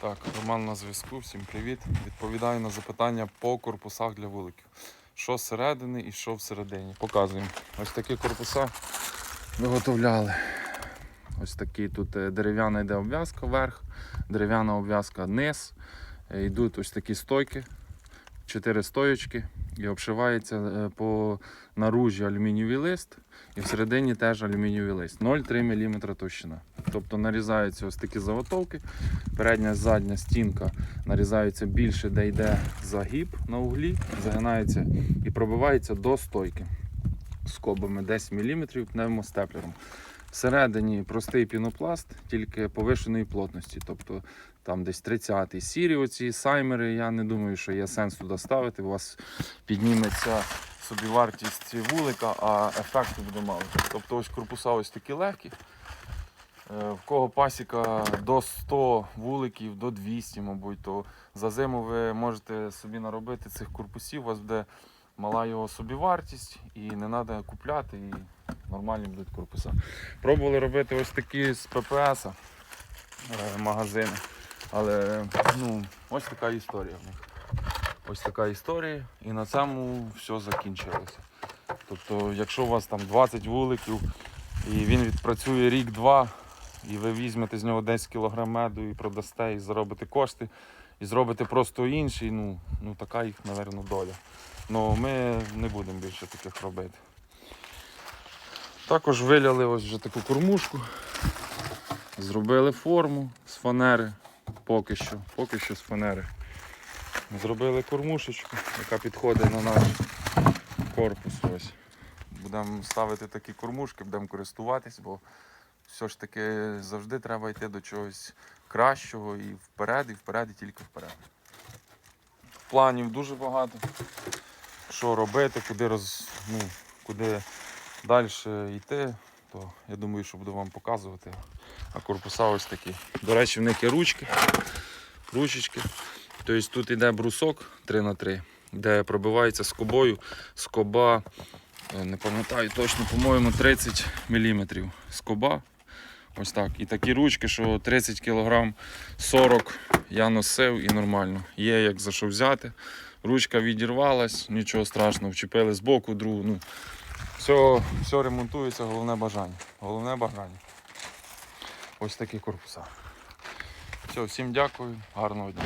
Так, Роман на зв'язку, всім привіт. Відповідаю на запитання по корпусах для вуликів. Що зсередини і що всередині. Показуємо. Ось такі корпуса виготовляли. Ось такий тут е, дерев'яна йде обв'язка вверх, дерев'яна обв'язка низ. Е, Йдуть ось такі стойки, чотири стоєчки і обшивається е, по наружі алюмінієвий лист і всередині теж алюмінієвий лист. 0,3 мм товщина. Тобто нарізаються ось такі заготовки. Передня задня стінка нарізається більше, де йде загиб на углі, загинається і пробивається до стойки скобами 10 мм пневмостеплером. Всередині простий пінопласт, тільки повишеної плотності. Тобто там десь 30-й сірі оці саймери. Я не думаю, що є сенс туди ставити. У вас підніметься собівартість вулика, а ефекту буде мало. Тобто ось корпуса ось такі легкі. Е, В кого пасіка до 100 вуликів, до 200, мабуть, то за зиму ви можете собі наробити цих корпусів, у вас буде мала його собівартість і не треба купляти, і нормальні будуть корпуса. Пробували робити ось такі з ППС е, магазини, але ну, ось така історія в них. Ось така історія, і на цьому все закінчилося. Тобто, якщо у вас там 20 вуликів і він відпрацює рік-два, і ви візьмете з нього 10 кг меду і продасте, і заробите кошти, і зробите просто інший, ну, ну така їх, мабуть, доля. Ну ми не будемо більше таких робити. Також виляли ось вже таку кормушку, зробили форму з фанери, поки що, поки що з фанери. Зробили кормушечку, яка підходить на наш корпус. Ось. Будемо ставити такі кормушки, будемо користуватись, бо все ж таки завжди треба йти до чогось кращого і вперед, і вперед, і тільки вперед. Планів дуже багато. Що робити, куди роз, ну, куди далі йти, то я думаю, що буду вам показувати. А корпуса ось такі. До речі, в них є ручки, ручечки. Тобто тут йде брусок 3х3, де пробивається скобою. Скоба, е, не пам'ятаю точно, по-моєму, 30 мм. Скоба. Ось так. І такі ручки, що 30 кг 40 я носив і нормально. Є як за що взяти. Ручка відірвалась, нічого страшного, вчепили з боку, другу. Ну, все, все ремонтується, головне бажання. Головне бажання. Ось такі корпуса. Все, всім дякую, гарного дня.